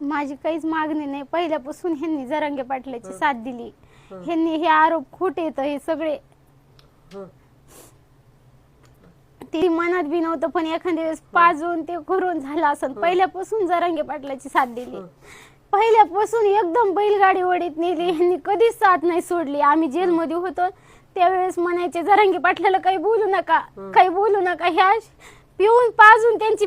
माझी काहीच मागणी नाही. पहिल्यापासून ह्यांनी जरांगे पाटलाची साथ दिली. ह्यांनी हे आरोप खोटे येत हे सगळे. ते मनात बी नव्हतं पण एखाद्या वेळेस पाजून ते करून झालं असं. पहिल्यापासून जरांगे पाटलाची साथ दिली. पहिल्यापासून एकदम बैलगाडी वडीत नेली. ह्यांनी कधीच साथ नाही सोडली. आम्ही जेलमध्ये होतो. त्यावेळेस म्हणायचे जरांगे पाटलाला काही बोलू नका. काही बोलू नका. ह्या पिऊन पाजून त्यांची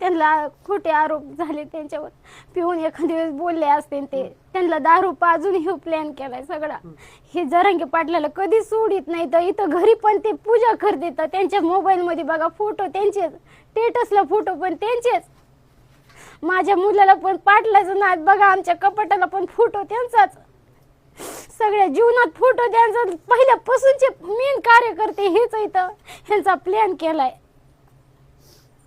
त्यांना खोटे आरोप झाले त्यांच्यावर पिऊन एखाद्या वेळेस बोलले असते ते. त्यांना दारू पाजून हे प्लॅन केलाय सगळा. हे जरांगे पाटलाला कधीच सोडित नाही तर इथं घरी पण ते पूजा करते तर त्यांच्या मोबाईल मध्ये बघा फोटो त्यांचेच. स्टेटसला फोटो पण त्यांचेच. माझ्या मुलाला पण पाटलाचं नाद बघा आमच्या कपाटाला पण फोटो त्यांचाच. सगळ्या जीवनात फोटो त्यांचा. पहिल्यापासूनचे मेन कार्यकर्ते हेच इथं. ह्यांचा प्लॅन केलाय.